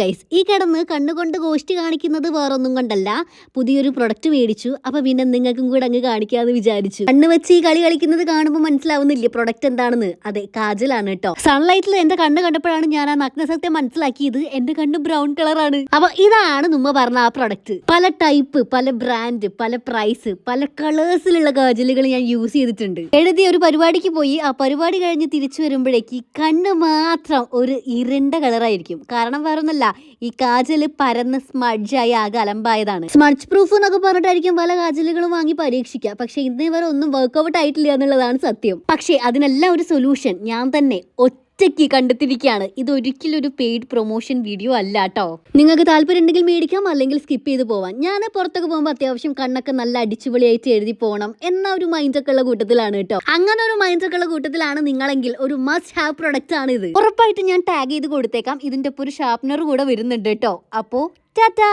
Guys ഈ കിടന്ന് കണ്ണുകൊണ്ട് ഗോഷ്ടി കാണിക്കുന്നത് വേറൊന്നും കൊണ്ടല്ല. പുതിയൊരു പ്രൊഡക്റ്റ് മേടിച്ചു. അപ്പൊ പിന്നെ നിങ്ങൾക്കും കൂടെ അങ്ങ് കാണിക്കാന്ന് വിചാരിച്ചു. കണ്ണ് വെച്ച് ഈ കളി കളിക്കുന്നത് കാണുമ്പോൾ മനസ്സിലാവുന്നില്ല പ്രൊഡക്റ്റ് എന്താണെന്ന്? അതെ കാജലാണ് കേട്ടോ. സൺലൈറ്റിൽ എന്റെ കണ്ണ് കണ്ടപ്പോഴാണ് ഞാൻ ആ നഗ്നസത്യം മനസ്സിലാക്കിയത്. എന്റെ കണ്ണ് ബ്രൗൺ കളറാണ് അപ്പൊ ഇതാണ് നമ്മ പറഞ്ഞ ആ പ്രൊഡക്റ്റ് പല ടൈപ്പ് പല ബ്രാൻഡ് പല പ്രൈസ് പല കളേഴ്സിലുള്ള കാജലുകൾ ഞാൻ യൂസ് ചെയ്തിട്ടുണ്ട്. എഴുതി ഒരു പരിപാടിക്ക് പോയി. ആ പരിപാടി കഴിഞ്ഞ് തിരിച്ചു വരുമ്പോഴേക്ക് കണ്ണ് മാത്രം ഒരു ഇരണ്ട കളറായിരിക്കും കാരണം വേറൊന്നല്ല ഈ കാജൽ പരന്ന് സ്മഡ്ജായി ആകെ അലമ്പായതാണ്. സ്മഡ്ജ് പ്രൂഫ് എന്നൊക്കെ പറഞ്ഞിട്ടായിരിക്കും പല കാജലുകളും വാങ്ങി പരീക്ഷിക്കുക. പക്ഷെ ഇന്നേ വരെ ഒന്നും വർക്ക്ഔട്ട് ആയിട്ടില്ല എന്നുള്ളതാണ് സത്യം. പക്ഷേ അതിനെല്ലാം ഒരു സൊല്യൂഷൻ ഞാൻ തന്നെ ഒറ്റയ്ക്ക് കണ്ടെത്തിയിരിക്കുകയാണ്. ഇത് ഒരിക്കലും ഒരു പെയ്ഡ് പ്രൊമോഷൻ വീഡിയോ അല്ല കേട്ടോ നിങ്ങൾക്ക് താല്പര്യം ഉണ്ടെങ്കിൽ മേടിക്കാം അല്ലെങ്കിൽ സ്കിപ്പ് ചെയ്ത് പോവാം. ഞാൻ പുറത്തൊക്കെ പോകുമ്പോൾ അത്യാവശ്യം കണ്ണൊക്കെ നല്ല അടിച്ചുപൊളിയായിട്ട് എഴുതി പോകണം എന്ന ഒരു മൈൻഡൊക്കെ ഉള്ള കൂട്ടത്തിലാണ് കേട്ടോ അങ്ങനെ ഒരു മൈൻഡൊക്കെ ഉള്ള കൂട്ടത്തിലാണ് നിങ്ങളെങ്കിൽ ഒരു മസ്റ്റ് ഹാവ് പ്രൊഡക്റ്റ് ആണ് ഇത്. ഉറപ്പായിട്ട് ഞാൻ ടാഗ് ചെയ്ത് കൊടുത്തേക്കാം. ഇതിന്റെ ഒപ്പം ഒരു ഷാർപ്നർ കൂടെ വരുന്നുണ്ട് കേട്ടോ അപ്പോ ടാറ്റാ